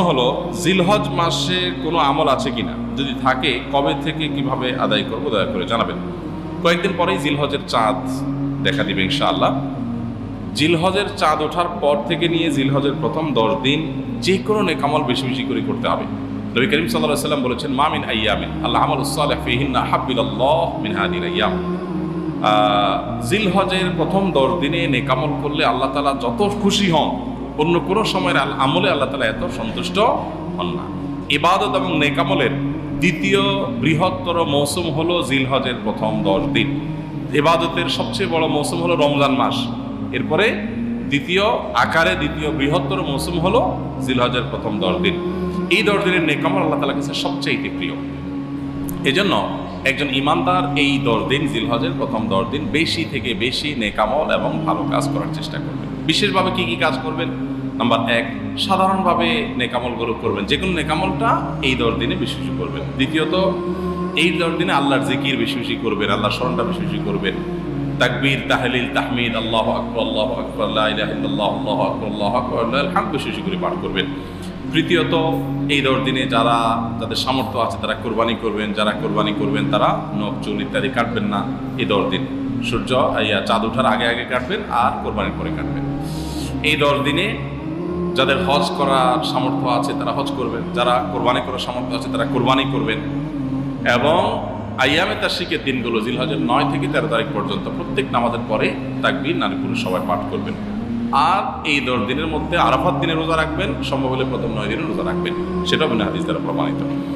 হলো, জিলহজ মাসে কোনো আমল আছে কিনা? যদি থাকে, কবে থেকে কীভাবে আদায় করব? দয়া করে জানাবেন। কয়েকদিন পরেই জিলহজের চাঁদ দেখা দিবে ইনশাআল্লাহ। জিলহজের চাঁদ ওঠার পর থেকে নিয়ে জিলহজের প্রথম দশ দিন যে কোনো নেকামল বেশি বেশি করে করতে হবে। নবী করিম সাল্লাহ সাল্লাম বলেছেন মামিন আয়ামিন আল্লাহ আমল আয়াম জিলহজের প্রথম দশ দিনে নেকামল করলে আল্লাহ তালা যত খুশি হন অন্য কোনো সময়ের আমলে আল্লাহ তালা এত সন্তুষ্ট হন না। ইবাদত এবং নেকামলের দ্বিতীয় বৃহত্তর মৌসুম হলো জিলহজের প্রথম দশ দিন। ইবাদতের সবচেয়ে বড় মৌসুম হলো রমজান মাস। এরপরে দ্বিতীয় আকারে দ্বিতীয় বৃহত্তর মৌসুম হলো জিলহজের প্রথম দশ দিন। এই দশ দিনের নেকামল আল্লাহ তালা কাছে সবচেয়ে প্রিয়। এজন্য একজন ইমানদার এই দশ দিন জিলহজের প্রথম দশ দিন বেশি থেকে বেশি নেকামল এবং ভালো কাজ করার চেষ্টা করবেন। বিশেষভাবে কি কি কাজ করবেন? নাম্বার এক, সাধারণভাবে নেকামলগুলো করবেন। যে কোনো নেকামলটা এই দশ দিনে বেশি বেশি করবেন। দ্বিতীয়ত, এই দশ দিনে আল্লাহর জিকির বেশি বেশি করবেন, আল্লাহর স্মরণটা বেশি বেশি করবেন। তাকবীর, তাহলিল, তাহমিদ, আল্লাহ আকবর আল্লাহ আকবর আল্লাহ আল্লাহ আকবর আল্লাহ আকবর আল্লাহ হাম বেশি বেশি করে পাঠ করবেন। তৃতীয়ত এই দশ দিনে যারা তাদের সামর্থ্য আছে, তারা কোরবানি করবেন, যারা কোরবানি করবেন, তারা নখ, চুল ইত্যাদি কাটবেন না এই দশ দিন। সূর্য ইয়া চাঁদ ওঠার আগে আগে কাটবেন আর কোরবানির পরে কাটবেন। এই দশ দিনে যাদের হজ করার সামর্থ্য আছে, তারা হজ করবেন। যারা কোরবানি করার সামর্থ্য আছে, তারা কোরবানি করবেন। এবং আইয়ামে তাশরিকের দিনগুলো, জিলহজের নয় থেকে তেরো তারিখ পর্যন্ত প্রত্যেক নামাজের পরে তাকবীর নারী পুরুষ সবাই পাঠ করবেন। আর এই দশ দিনের মধ্যে আরাফাত দিনে রোজা রাখবেন, সম্ভব হলে প্রথম নয় দিনে রোজা রাখবেন। সেটাও বিনা হাদিস দ্বারা প্রমাণিত।